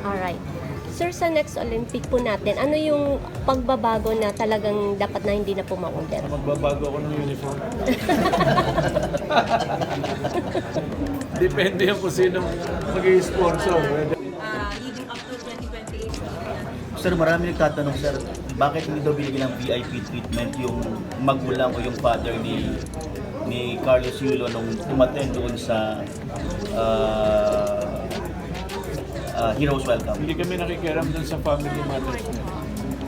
Alright. Sir, sa next Olympic po natin, ano yung pagbabago na talagang dapat na hindi na po ma-order? Magbabago ako ng uniform. Depende yung kung sino mag-sponsor. uh, leading up to 2028. Sir, marami nagtatanong, sir, bakit hindi daw binigyan ng VIP treatment yung magulang o yung father ni ni Carlos Yulo nung umattend doon sa uh, uh, Heroes Welcome? Hindi kami nakikiram dun sa family matters na.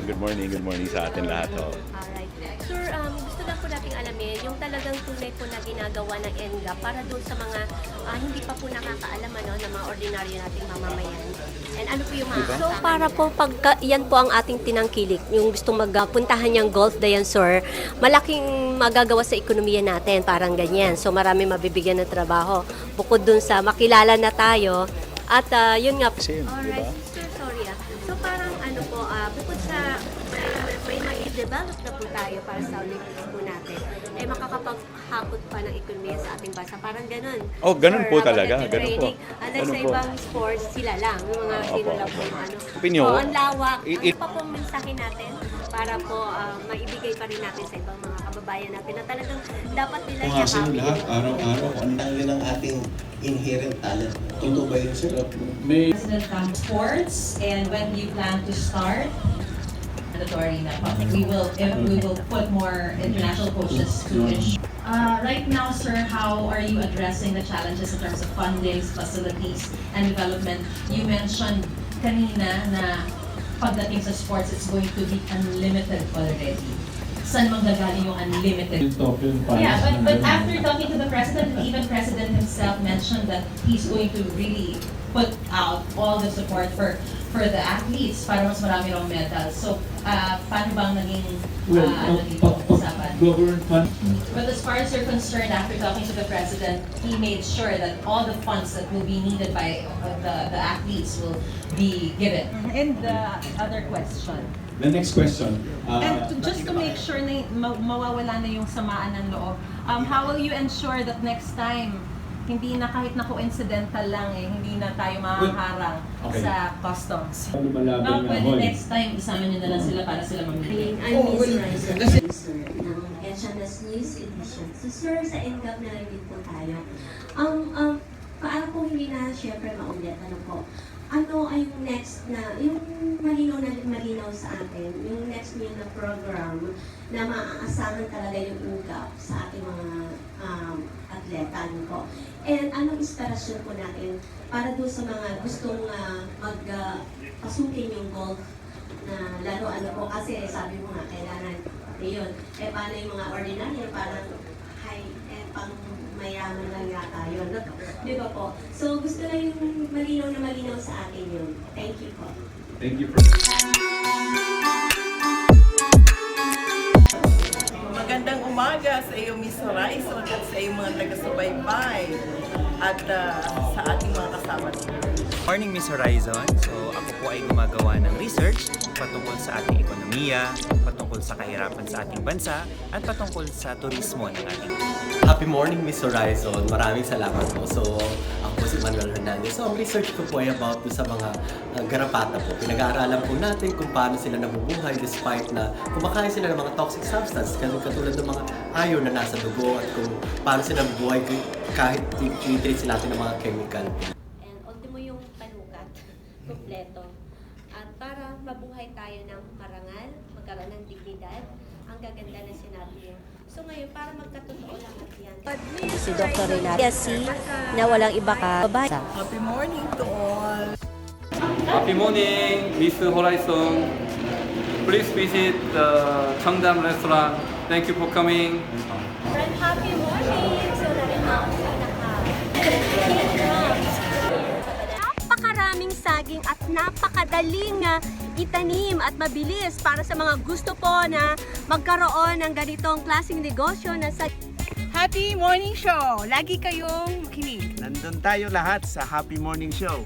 Good morning, good morning sa atin lahat. Oh. Alright. Sir, um, gusto lang po nating alamin yung talagang tunay po na ginagawa ng ENGA para doon sa mga ah, hindi pa po nakakaalam ano, ng mga ordinaryo nating mamamayan. And ano po yung mga... So, para po pagka, yan po ang ating tinangkilik, yung gusto magpuntahan niyang golf dayan, sir, malaking magagawa sa ekonomiya natin, parang ganyan. So, marami mabibigyan ng trabaho. Bukod dun sa makilala na tayo, at ah, yun nga po. Same, Alright, diba? sorry ah. So parang ano po, ah, bukod sa may, may mai-develop na po tayo para sa Olympics po natin, eh makakapag-hakot pa ng ekonomiya sa ating bansa. Parang ganun. Oh, ganun po talaga, ganun po. Unlike Ganun sa po. ibang sports, sila lang. Yung mga Opo, sino lang po yung ano. Opinyon. So, ang lawak. I- Ano i- pa pong mensahe natin para po ah, maibigay pa rin natin sa ibang mga kababayan natin na talagang dapat nila Pumasin yakapin. lahat araw-araw. Ang dami ng ating inherent talent. Totoo ba yun, sir? May President comes sports and when you plan to start mandatory na po. we will if we will put more international coaches to ensure Uh, right now, sir, how are you addressing the challenges in terms of fundings, facilities, and development? You mentioned kanina na pagdating sa sports, it's going to be unlimited already. Saan manggagaling yung unlimited? Yeah, but, but after talking to the president, and even president himself mentioned that he's going to really put out all the support for for the athletes para mas marami raw medals. So, uh, paano bang naging well, uh, ano pag, dito usapan? government fund, But as far as you're concerned, after talking to the president, he made sure that all the funds that will be needed by uh, the, the athletes will be given. And the other question. The next question. uh, And to, just to make sure na ma- mawawala na yung samaan ng loob, um, how will you ensure that next time, hindi na kahit na coincidental lang eh, hindi na tayo mahaharang Okay. sa customs? Ano malaban Now, na pwede Hoy? next time, isama nyo na lang sila para sila mamili. I'm Miss Riza, sir, ng HNS News Edition. So, sir, sa NGAP na lang din po tayo. Um, um, paano po hindi na, syempre, maulit, ano po, ano ay yung next na, yung malinaw na malinaw sa atin, yung next new na program na maaasahan talaga yung UGAP sa ating mga um, atleta, ano po. And anong inspirasyon po natin para doon sa mga gustong uh, mag uh, yung golf na laro ano po? Kasi sabi mo nga kailangan yun eh paano yung mga ordinary? Parang high eh pang mayaman lang yata yun di ba po so gusto lang yung malinaw na malinaw sa akin yun thank you po Thank you for... Magandang umaga sa iyo, Miss Horizon, at sa iyong mga taga-subaybay at ah, sa ating mga kasama. Morning Miss Horizon. So ako po ay gumagawa ng research patungkol sa ating ekonomiya, patungkol sa kahirapan sa ating bansa, at patungkol sa turismo ng ating Happy morning, Miss Horizon. Maraming salamat po. So, ako si Manuel Hernandez. So, ang research ko po ay about po sa mga uh, garapata po. Pinag-aaralan po natin kung paano sila nabubuhay despite na kumakain sila ng mga toxic substance, katulad ng mga iron na nasa dugo at kung paano sila nabubuhay kahit tinitreat sila natin ng mga chemical. and ultimo yung panukat kompleto at para mabuhay tayo ng marangal magkaroon ng dignidad ang gaganda na sinabi niya so ngayon para yan si Dr. Renata si na walang iba ka Happy morning to all! Happy morning, Miss Horizon. Please visit the Cheongdam restaurant. Thank you for coming. Friend, happy morning! So, narin ako sa Napakaraming saging at napakadaling ah, itanim at mabilis para sa mga gusto po na magkaroon ng ganitong klaseng negosyo na sa Happy Morning Show! Lagi kayong makinig. Nandun tayo lahat sa Happy Morning Show.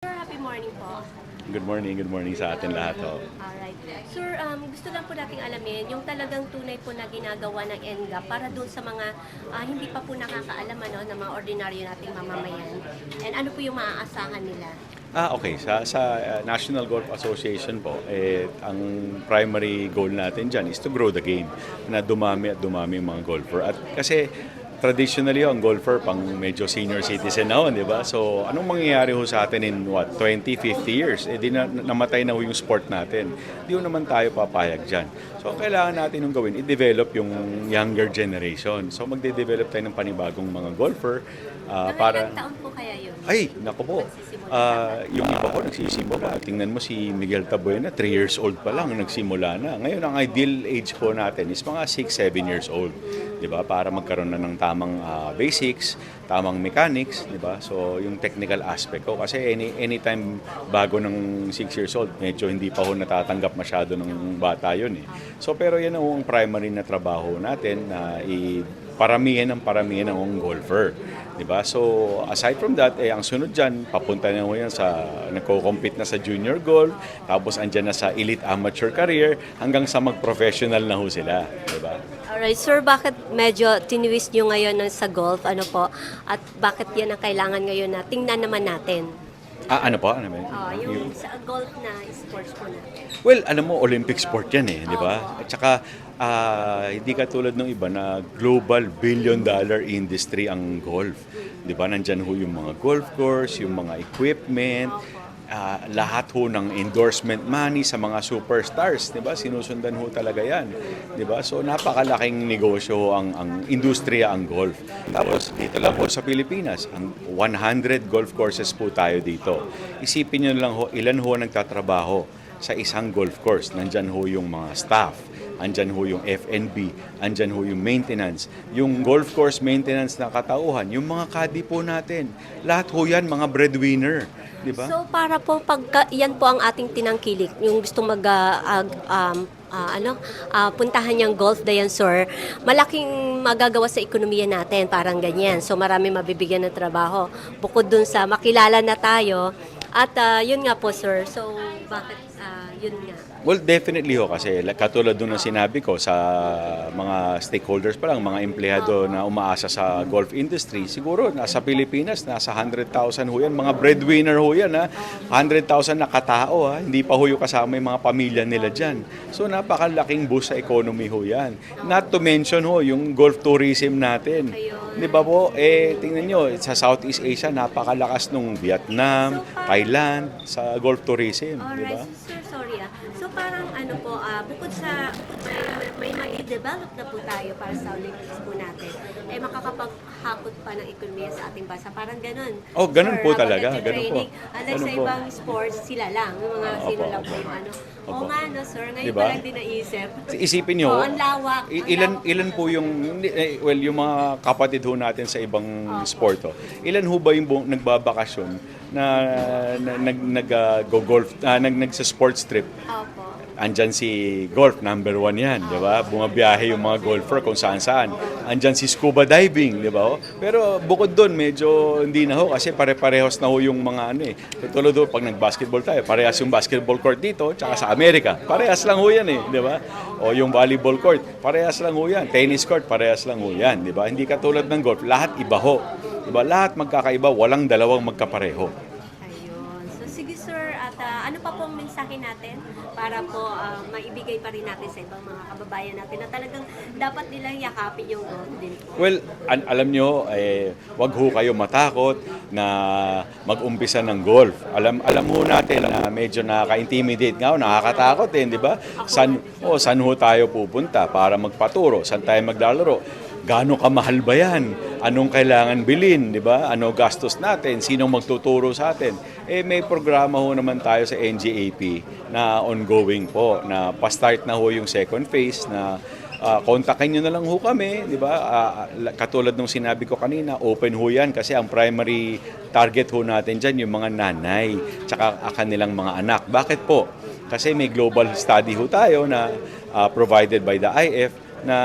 Happy morning po. Good morning, good morning sa atin lahat. Oh. Alright. Sir, um, gusto lang po nating alamin yung talagang tunay po na ginagawa ng NGAP para doon sa mga ah, hindi pa po nakakaalam ano, ng mga ordinaryo nating mamamayan. And ano po yung maaasahan nila? Ah, okay. Sa, sa uh, National Golf Association po, eh, ang primary goal natin dyan is to grow the game. Na dumami at dumami mga golfer. At kasi traditionally ang golfer pang medyo senior citizen na ho, di ba? So, anong mangyayari ho sa atin in what, 20, 50 years? Eh, di na, namatay na ho yung sport natin. Di ho naman tayo papayag dyan. So, ang kailangan natin yung gawin, i-develop yung younger generation. So, magde-develop tayo ng panibagong mga golfer ah, Mga para... ilang taon po kaya yun? Ay, naku po. Ah, yung iba ko nagsisimula. Tingnan mo si Miguel Tabuena, 3 years old pa lang nagsimula na. Ngayon ang ideal age po natin is mga 6, 7 years old. 'Di ba? Para magkaroon na ng tamang ah, basics, tamang mechanics, 'di ba? So yung technical aspect ko kasi any anytime bago ng 6 years old, medyo hindi pa ho natatanggap masyado ng bata 'yun eh. So pero yan ang primary na trabaho natin na i paramihan ng paramihan ng golfer. 'Di ba? So aside from that, eh ang sunod diyan, papunta na ho yan sa nagko-compete na sa junior golf, tapos andyan na sa elite amateur career hanggang sa mag-professional na ho sila, 'di ba? Alright, sir, bakit medyo tiniwis nyo ngayon ng sa golf? Ano po? At bakit yan ang kailangan ngayon na tingnan naman natin? Ah, ano po? Ano ba? Oh, yung sa golf na sports po natin. Well, alam mo, Olympic sport yan eh, di ba? At saka, ah, hindi katulad ng iba na global billion dollar industry ang golf. Di ba? Nandyan ho yung mga golf course, yung mga equipment, ah, lahat ho ng endorsement money sa mga superstars, 'di ba? Sinusundan ho talaga 'yan, 'di ba? So napakalaking negosyo ang ang industriya ang golf. Tapos dito lang po sa Pilipinas, ang 100 golf courses po tayo dito. Isipin niyo lang ho ilan ho nagtatrabaho sa isang golf course. Nandyan ho yung mga staff, andyan ho yung FNB, andyan ho yung maintenance, yung golf course maintenance na katauhan, yung mga caddy po natin. Lahat ho yan mga breadwinner, di ba? So para po pagka yan po ang ating tinangkilik, yung gusto mag ag- um, ah, ano, ah, puntahan yung golf Dayansur, malaking magagawa sa ekonomiya natin, parang ganyan. So marami mabibigyan ng trabaho. Bukod dun sa makilala na tayo, at ah, yun nga po sir, so bakit ah, yun nga? Well, definitely ho kasi katulad doon ng sinabi ko sa mga stakeholders pa lang, mga empleyado na umaasa sa golf industry, siguro nasa Pilipinas, nasa 100,000 ho yan, mga breadwinner ho yan ha, 100,000 na katao ha, hindi pa ho yung kasama yung mga pamilya nila dyan. So napakalaking boost sa economy ho yan. Not to mention ho, yung golf tourism natin. Di ba po, eh, tingnan nyo, sa Southeast Asia, napakalakas nung Vietnam, Thailand, sa golf tourism. Di ba? Sorry ah. Parang ano po, ah, bukod sa may, may develop na po tayo para sa Olympics po natin, eh makakapaghakot pa ng ekonomiya sa ating bansa. Parang ganun. Oh, ganun Sir, po talaga, ganun po. Unlike Ganun sa po. ibang sports, sila lang. Yung mga Opo. sino lang po yung ano. Oo Opo. nga, no, sir. Ngayon Diba? pa lang din naisip. Isipin nyo, Oo, ang lawak. Ang ilan lawak ilan po yung eh, well yung mga kapatid ho natin sa ibang sport ho. Ilan ho ba yung nagbabakasyon na, na nag nag ah, go golf ah, nag nag sa sports trip? Opo. Andyan si golf, number one yan, di ba? Bumabiyahe yung mga golfer kung saan saan. Andyan si scuba diving, di ba? Pero bukod doon, medyo hindi na ho kasi pare-parehos na ho yung mga ano eh. Tulad ho, pag nag-basketball tayo, parehas yung basketball court dito, tsaka sa Amerika. Parehas lang ho yan eh, di ba? O yung volleyball court, parehas lang ho yan. Tennis court, parehas lang ho yan, di ba? Hindi katulad ng golf, lahat iba ho. Di ba? Lahat magkakaiba, walang dalawang magkapareho. Ayun. So sige sir, at ah, ano pa pong mensahe natin para po ah, maibigay pa rin natin sa ibang mga kababayan natin na talagang dapat nilang yakapin yung golf din po. Well, an- alam nyo, eh, wag ho kayo matakot na mag-umpisa ng golf. Alam alam ho natin na medyo nakaka-intimidate nga, nakakatakot eh, di ba? San, oh, saan ho tayo pupunta para magpaturo? Saan tayo maglalaro? Gaano kamahal ba yan? Anong kailangan bilhin, di ba? Ano gastos natin? Sinong magtuturo sa atin? Eh, may programa ho naman tayo sa NGAP na ongoing po, na pa-start na ho yung second phase na Ah, kontakin nyo na lang ho kami, di ba? La- katulad nung sinabi ko kanina, open ho yan kasi ang primary target ho natin dyan yung mga nanay tsaka kanilang mga anak. Bakit po? Kasi may global study ho tayo na ah, provided by the IF na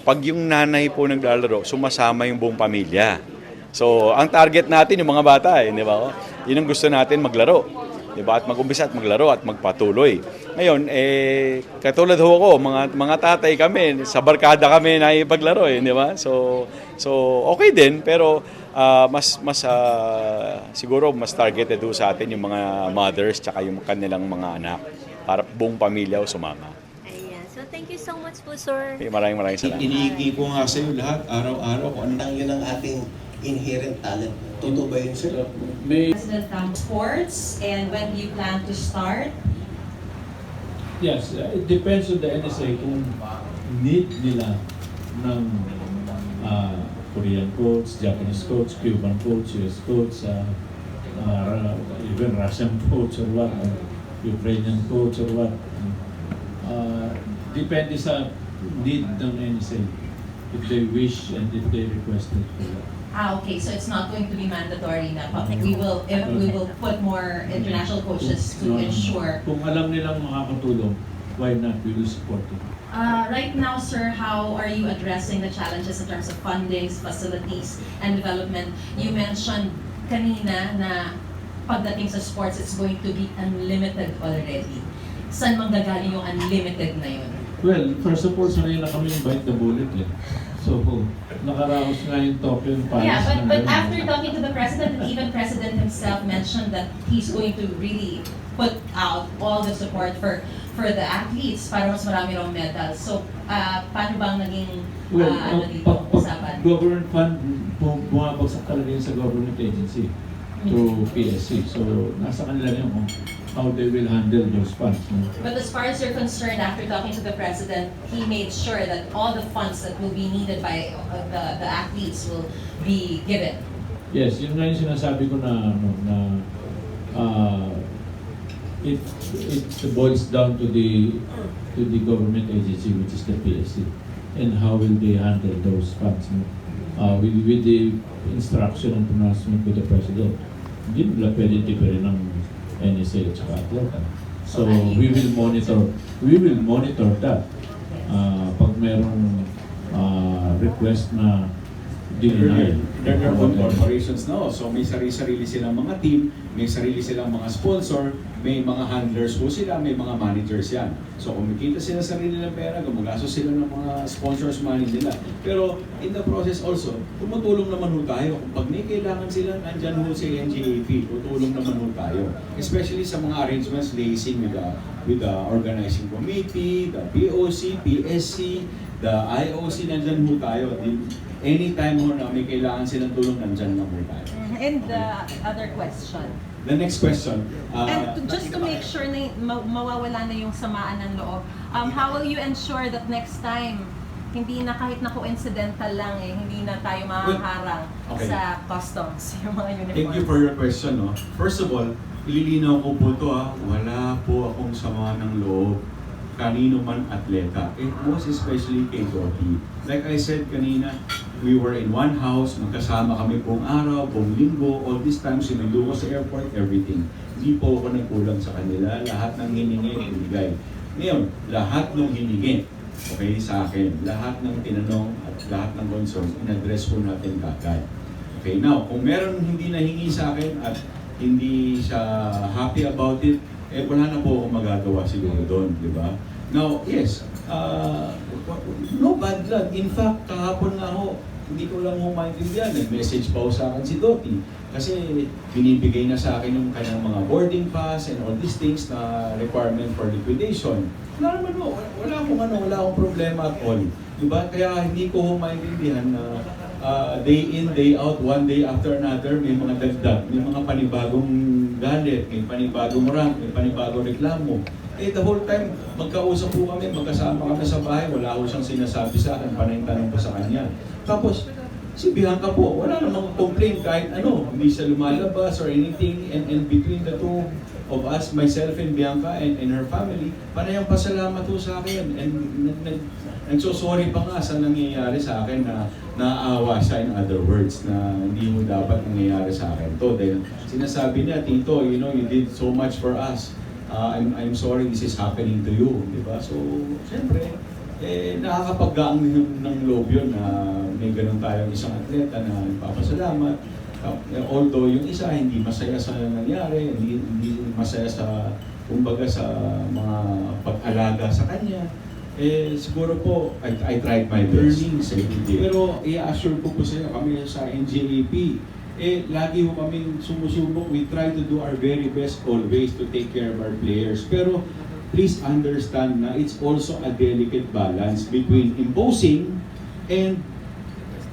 pag yung nanay po naglalaro, sumasama yung buong pamilya. So, ang target natin yung mga bata, eh, di ba? Yun ang gusto natin maglaro. di ba? At mag-umpisa at maglaro at magpatuloy. Ngayon, eh, katulad ho ako, mga, mga tatay kami, sa barkada kami na ipaglaro eh, di ba? So, so okay din, pero ah, mas, mas ah, siguro mas targeted ho sa atin yung mga mothers tsaka yung kanilang mga anak para buong pamilya o sumama. Thank you so much po, sir. Okay, maraming maraming salamat. Iniigi ko nga sa'yo lahat, araw-araw, kung anong yun ang ating inherent talent. Totoo ba yun, sir? May, President um, sports and when do you plan to start? yes, uh, it depends on the NSA kung need nila ng ah, Korean coach, Japanese coach, Cuban coach, US coach, uh, uh, even Russian coach or what, uh, Ukrainian coach or what. Depende sa need ng NSA if they wish and if they requested for that. Ah, okay, so it's not going to be mandatory na we will, if we will put more international coaches to No, ensure. Kung alam nilang makakatulong, why not? We will support it. Uh, right now, sir, how are you addressing the challenges in terms of fundings, facilities, and development? You mentioned kanina na pagdating sa sports, it's going to be unlimited already. Saan manggagaling yung unlimited na yun? Well, first of all, sanay na kami yung bite the bullet eh. So, nakaraos nga yung Tokyo yung Paris. Yeah, but, but after talking to the president, and even president himself mentioned that he's going to really put out all the support for for the athletes para mas marami raw medals. So, uh, paano bang naging Well, uh, ano uh, dito, pag, usapan? government fund, bu- bumabagsak talaga yun sa government agency through PSC. So, nasa kanila yun kung how they will handle those funds. No? But as far as you're concerned, after talking to the president, he made sure that all the funds that will be needed by uh, the, the athletes will be given. Yes, yun nga yung sinasabi ko na, ano, na uh, it, it boils down to the to the government agency, which is the PSC, and how will they handle those funds. No? Uh, with, with the instruction and pronouncement with the president. Hindi nila pwede different ng NSA at saka Atlanta. So, we will monitor, we will monitor that. Uh, pag merong uh, request na deny. They're their own corporations now. So may sarili-sarili silang mga team, may sarili silang mga sponsor, may mga handlers po sila, may mga managers yan. So kumikita sila sa sarili ng pera, gumagastos sila ng mga sponsors money nila. Pero in the process also, tumutulong naman ho tayo. Kung pag may kailangan sila, nandyan ho si NGAP, tutulong naman ho tayo. Especially sa mga arrangements liaising with the, with the organizing committee, the POC, PSC, the IOC, nandyan ho tayo. Anytime ho na may kailangan silang tulong, nandyan lang ho tayo. And the other question. The next question. uh, And just to make sure na ma- mawawala na yung samaan ng loob, um, how will you ensure that next time, hindi na kahit na coincidental lang eh, hindi na tayo mahaharang Okay. sa customs, yung mga uniform. Thank you for your question. No? First of all, ililinaw ko po to ha, wala po akong sama ng loob kanino man atleta. It was especially kay Dottie. Like I said kanina, we were in one house, magkasama kami buong araw, buong linggo, all this time, sinundo ko sa airport, everything. Hindi po ako nagkulang sa kanila, lahat ng hiningi, binigay. Ngayon, lahat ng hiningi, okay, sa akin, lahat ng tinanong at lahat ng concern, in-address po natin kagad. Okay, now, kung meron hindi nahingi sa akin at hindi siya happy about it, eh wala na po akong magagawa siguro doon, di ba? Now, yes, uh, no bad blood. In fact, kahapon nga ako, hindi ko lang ho maintindihan. Nag-message pa sa akin si Dottie. Kasi binibigay na sa akin yung kanyang mga boarding pass and all these things na requirement for liquidation. Wala naman ho, wala akong ano, wala akong problema at all. Diba? Kaya hindi ko maintindihan na uh, day in, day out, one day after another, may mga dagdag, may mga panibagong galit, may panibagong rank, may panibagong reklamo. Eh, the whole time, magkausap po kami, magkasama kami sa bahay, wala ko siyang sinasabi sa akin, panay tanong pa sa kanya. Tapos, si Bianca po, wala namang complaint kahit ano, hindi siya lumalabas or anything, and, and between the two of us, myself and Bianca and, and her family, panayang pasalamat po sa akin, and nag, nag, nagsosorry pa nga sa nangyayari sa akin na naawa siya in other words na hindi mo dapat nangyayari sa akin to. Dahil sinasabi niya Tito you know you did so much for us uh, I'm, I'm sorry this is happening to you di ba? So syempre eh nakakapaggaang ng, ng loob yun na may ganun tayong isang atleta na nagpapasalamat. Uh, although yung isa hindi masaya sa nangyari, hindi, hindi masaya sa kumbaga sa mga pag-alaga sa kanya, eh siguro po I, I tried my best. Pero i-assure ko po sa inyo, kami sa NJAP, eh lagi ho kaming sumusubok. We try to do our very best always to take care of our players. Pero please understand na it's also a delicate balance between imposing and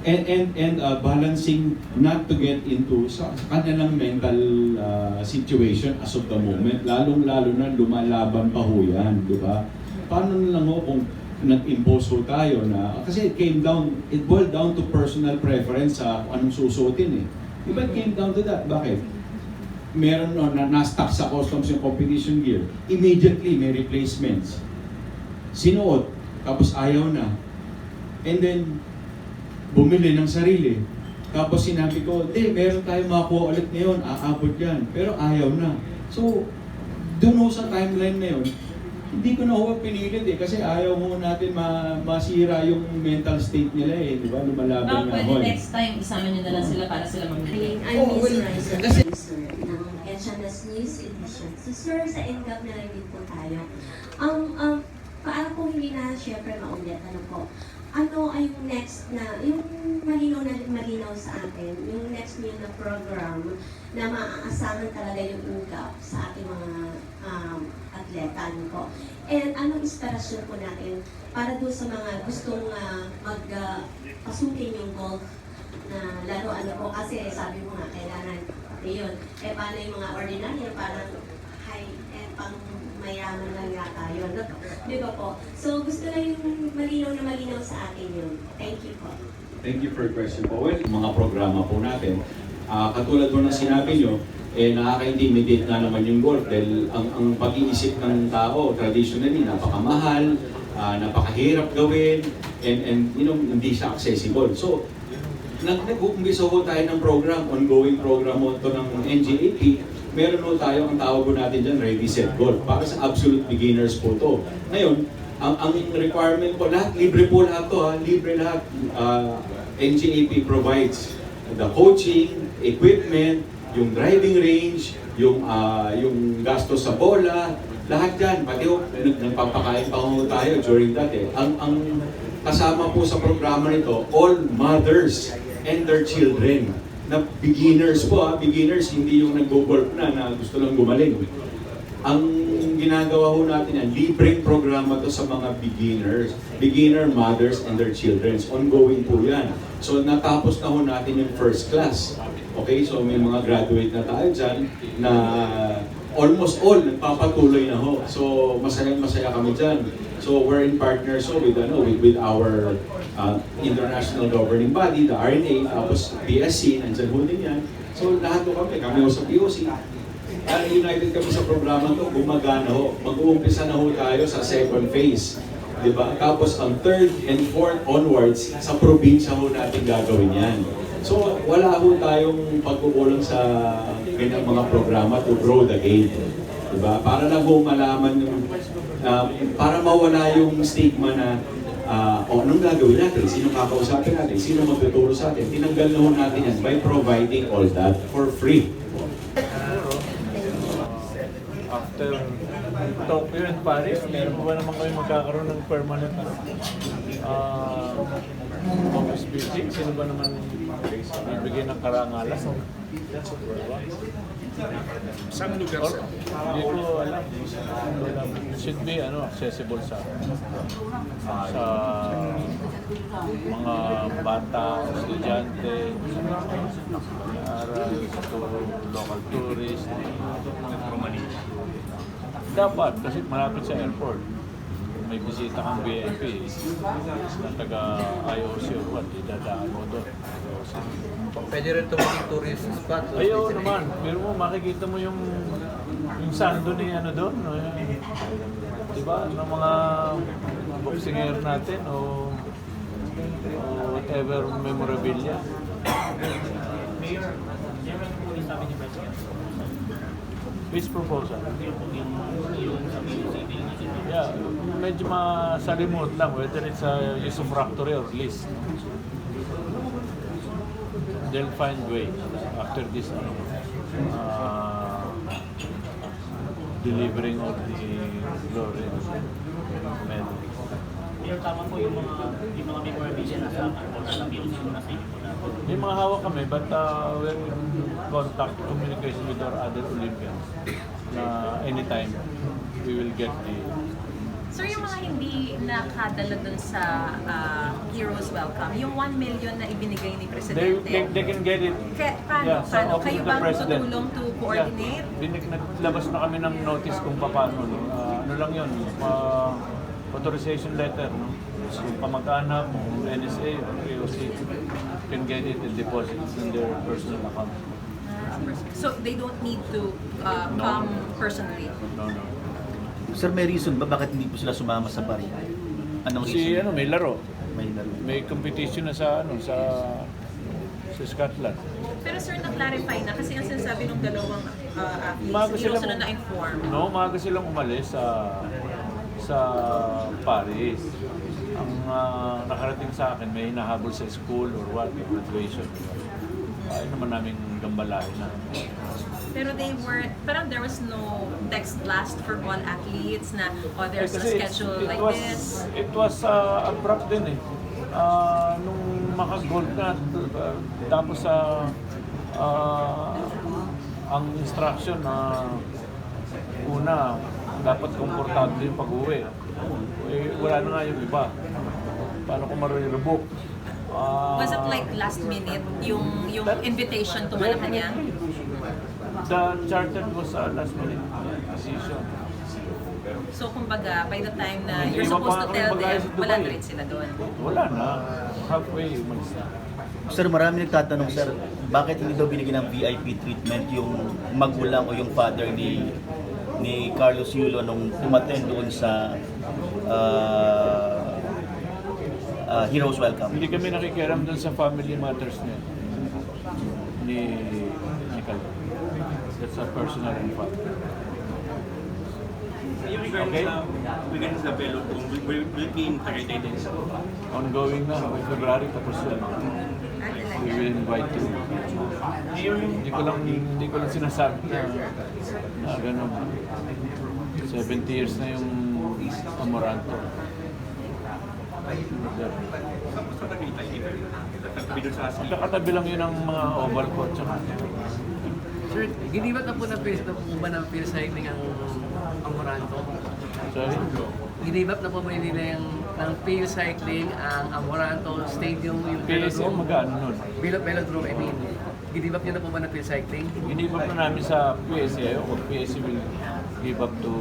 and and and uh, balancing not to get into sa, kanilang mental uh, situation as of the moment lalong lalo na lumalaban pa ho yan di ba paano na lang ho kung nag-impose ho tayo na kasi it came down it boiled down to personal preference sa anong susuotin eh di ba it came down to that bakit meron no, na na-stock sa customs yung competition gear immediately may replacements sinuot tapos ayaw na and then bumili ng sarili. Tapos sinabi ko, hindi, meron tayong makuha ulit ngayon, aabot yan. Pero ayaw na. So, ho sa timeline na yun, hindi ko na ho pinilit eh, kasi ayaw ho natin ma masira yung mental state nila eh, di ba? Lumalaban na pwede ho eh. next time isama niyo na lang sila para sila mamili. I'm, I'm Miss Riza, sir, ng HNS News Edition. So, sir, sa NGAP na lang din po tayo. Um, um, paano po hindi na, syempre, maulit, ano po, ano ay yung next na, yung malinaw na malinaw sa atin, yung next niyo na program na maaasahan talaga yung UGAP sa ating mga um, atleta, ano po. And anong inspirasyon po natin para doon sa mga gustong uh, mag uh, pasukin yung golf na laro ano po kasi sabi mo nga kailangan yun. Eh paano yung mga ordinary parang high eh pang mayaman lang yata yun. Di ba po? So gusto lang yung malinaw na malinaw sa akin yun. Thank you po. Thank you for your question po. Well, mga programa po natin, ah, katulad po ng sinabi nyo, eh, nakaka-intimidate nga naman yung golf dahil ang, ang pag-iisip ng tao, traditionally, napakamahal, ah, napakahirap gawin, and, and you know, hindi siya accessible. So, nag nag-umpisa po tayo ng program, ongoing program mo ito ng NGAP, meron po tayo, ang tawag po natin dyan, Ready Set Golf, para sa absolute beginners po to. Ngayon, ang, ang requirement po, lahat, libre po lahat to ha, libre lahat. Uh, NGAP provides the coaching, equipment, yung driving range, yung ah, yung gastos sa bola, lahat yan. Pati nag- nagpapakain pa ho tayo during that eh. Ang, ang kasama po sa programa nito, all mothers and their children na beginners po ha, beginners, hindi yung nag-golf na na gusto lang gumaling. Ang ginagawa ho natin yan, libreng programa to sa mga beginners, beginner mothers and their children. Ongoing po yan. So natapos na ho natin yung first class. Okay, so may mga graduate na tayo dyan na almost all nagpapatuloy na ho. So masayang masaya kami dyan. So we're in partners so with, ano, with, with our uh, international governing body, the RNA, tapos PSC, nandyan ho din yan. So lahat ho kami, kami ho sa POC, Uh, united kami sa programa to, gumagana ho. Mag-uumpisa na ho tayo sa second phase. Di ba? Tapos ang third and fourth onwards, sa probinsya ho natin gagawin yan. So wala ho tayong pagkukulang sa ganyang mga programa to grow the game. Di ba? Para lang ho malaman yung, uh, para mawala yung stigma na ah, o anong gagawin natin? Sino kakausapin natin? Sino magtuturo sa atin? Tinanggal na natin yan by providing all that for free. After Tokyo and Paris, meron ba naman kayo magkakaroon ng permanent ano? Ah, office building? Sino ba naman bibigyan ng karangalan? Diba? Some lugar, sir. hindi ko alam. Should be ano, accessible sa sa mga bata, estudyante, aral, to local tourist. Dapat, kasi malapit sa airport. May bisita kang VIP na taga IOC or what, idadaan mo doon. Pwede rin ito maging tourist spot. so Ayaw naman, pero mo makikita mo yung yung sando ni ano doon, no? Yung- di ba? Ng mga boxingero natin o, o whatever memorabilia. Which proposal? Yeah, medyo masalimuot lang whether it's a usufructory or lease. they'll find way after this ano, uh, delivering of the glory medal. Yung tama po yung mga yung mga memorabilia na sa PLC na sa inyo po na May mga hawak kami, but uh, we're in contact, communication with our other Olympians na anytime we will get the Sir, yung mga hindi nakadala dun sa ah, Heroes Welcome, yung 1 million na ibinigay ni They, Presidente, they, they can get it. Kaya, paano? Yeah, sa paano? office Kayo of the ba president. tutulong to coordinate? Yeah. Binig, naglabas na kami ng notice kung paano. No? Ah, ano lang yun, uh, authorization letter. No? Kung kamag-anak, NSA or AOC can get it and deposit it in their personal account. So they don't need to ah, No. come personally? No, no. Sir, may reason ba bakit hindi po sila sumama sa Paris? Anong Kasi reason? ano, may laro. May laro. May competition na sa ano sa sa Scotland. Pero sir, na-clarify na kasi ang sinasabi ng dalawang uh, Umaga athletes, hindi sila na-inform. No, umaga silang umalis sa sa Paris. Ang ah, nakarating sa akin, may hinahabol sa school or what, graduation. Ay naman namin gambalahin na. Pero they were, parang there was no text blast for all athletes na, oh, there's a Eh, kasi schedule it like was, this. It was uh, abrupt din eh. Ah, nung maka-gold na, uh, tapos sa ah, ang instruction na una, dapat komportable yung pag-uwi. Eh, wala na nga yung iba. Paano kung marirebook? Ah, Was it like last minute, yung yung invitation to Malacanang? The charter was a last minute decision. So kumbaga, by the time na you're iba supposed pa to tell them, wala na rin sila doon. Wala na. Halfway, umalis na. Sir, marami nagtatanong, sir, bakit hindi daw binigyan ng VIP treatment yung magulang o yung father ni ni Carlos Yulo nung tumaten doon sa ah, ah, Heroes Welcome? Hindi kami nakikialam dun sa family matters niya. Ni ni Calvo. That's a personal family. Yung regarding Okay. sa regarding sa velodrome, will, will, be in Tagaytay din. Ongoing na. By February tapos yan. We will invite you. Hindi ko lang hindi ko lang sinasabi na, na ganun. 70 years na yung Amoranto. Magkakatabi lang yun ang mga oval court tsaka Sir, ginibat na po na phase na po ba ng field cycling ang ang Moranto? Sorry? Ginibap na po ba nila yung ng field cycling ang Amoranto Stadium yung velodrome? magkano nun? Velo- Velodrome, I mean. Ginibap niyo na po ba ng field cycling? Ginibap na namin sa PSA. Ayoko, PSA will give up to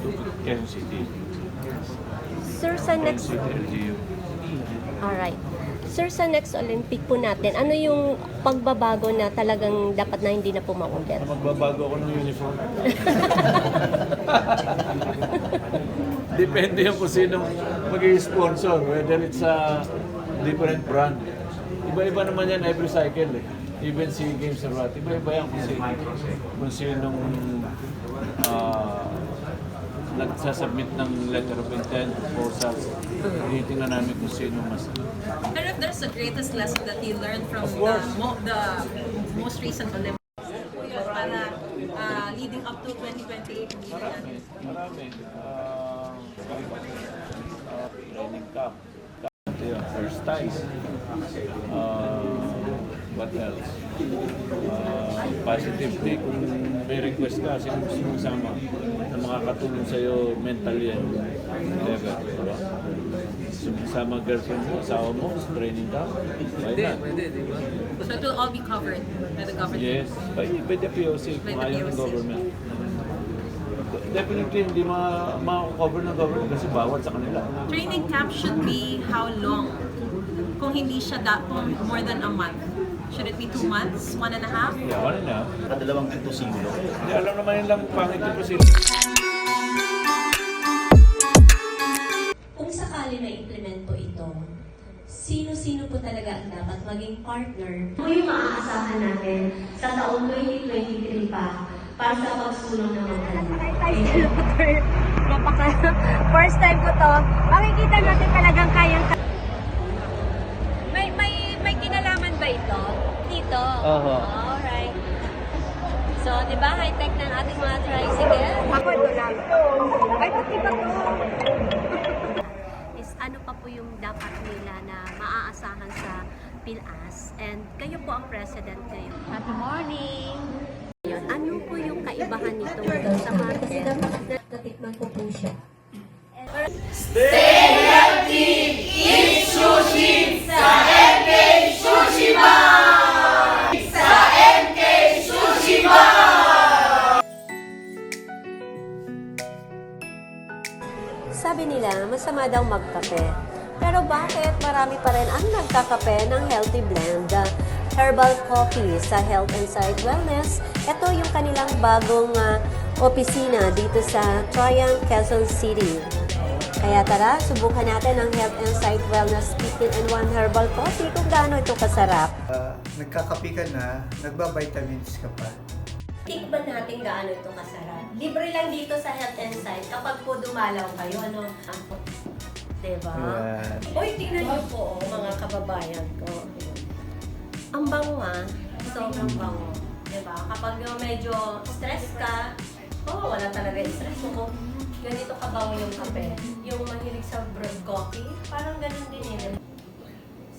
to Quezon City. Sir, sa Quezon next City, LGU. Alright. Sir, sa next Olympic po natin, ano yung pagbabago na talagang dapat na hindi na po maulit? Magbabago ako ng uniform. Depende yung kung sino magiging sponsor, whether it's a different brand. Iba-iba naman yan every cycle eh. Even SEA Games or what, iba-iba yan kung sino, kung sinong ah, nagsasubmit ng letter of intent, proposals. Tinitingnan namin kung sino mas Pero if there's the greatest lesson that you learned from the, mo, the most recent Olympics, para ah, leading up to 2028, hindi na Marami. Marami. Ah, ah, training camp. First time. Ah, what else? Ah, positively, kung may request ka, sino gusto mong sama na makakatulong sa'yo mentally and whatever. Diba? Sama girlfriend mo, asawa mo, sa training camp. Why not? pwede, di ba? So it will all be covered by the government. Yes, by, by the POC, By kung the ayaw ng government. Definitely hindi ma ma-cover ng government kasi bawal sa kanila. Training camp should be how long? Kung hindi siya da, kung more than a month. Should it be two months? One and a half? Yeah, wala na. Dalawang quinto siglo. Hindi, alam naman nilang pangit yung kasi. Kung sakali na implement po ito, sino-sino po talaga ang dapat maging partner? Ano yung maaasahan natin sa taong 2023 pa para sa pagsulong ng mga Napaka first time ko to. Makikita natin talagang kayang may may may kinalaman ba ito dito. Oho. Alright. So, di ba, high-tech ng ating mga tricycle? Ako ito lang. Ay, pati ba ko? Is ano pa po yung dapat nila na maaasahan sa PILAS? And kayo po ang president ngayon. Happy morning! Ano po yung kaibahan nito sa market? Natikman ko po siya. Stay! Daw magkape. Pero bakit marami pa rin ang nagkakape ng healthy blend? Herbal coffee sa Health and Wellness. Ito yung kanilang bagong ah, opisina dito sa Triumph, Quezon City. Kaya tara, subukan natin ang Health and Wellness 15 and 1 Herbal Coffee kung gaano ito kasarap. Ah, nagkakapi ka na, nagba-vitamins ka pa. Tikman natin gaano ito kasarap. Libre lang dito sa Health and Sight kapag po dumalaw kayo. Ano? Diba? Yan. Uy, tingnan niyo po, oh, mga kababayan ko. Ang bango ah. Sobrang bango. Diba? Kapag yung medyo stress ka, oh, wala talaga yung stress mo. Kung ganito kabango yung kape. Yung mahilig sa brewed coffee, parang ganun din eh.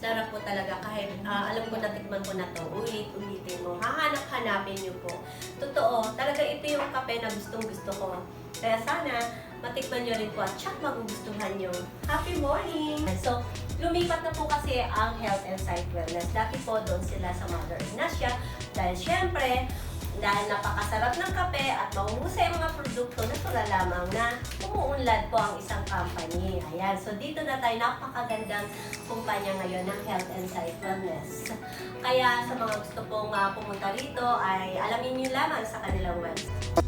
Sarap po talaga kahit ah, alam ko natikman ko na to, ulit-ulitin mo. Hahanap-hanapin niyo po. Totoo, talaga ito yung kape na gustong gusto ko. Kaya sana matikman niyo rin po at tsak magugustuhan niyo. Happy morning! So, lumipat na po kasi ang Health and Sight Wellness. Dati po doon sila sa Mother Ignacia dahil syempre, dahil napakasarap ng kape at mahusay ang mga produkto, natural lamang na umuunlad po ang isang company. Ayan, so dito na tayo, napakagandang kumpanya ngayon ng Health and Sight Wellness. Kaya sa mga gusto pong ah, pumunta rito ay alamin niyo lamang sa kanilang website.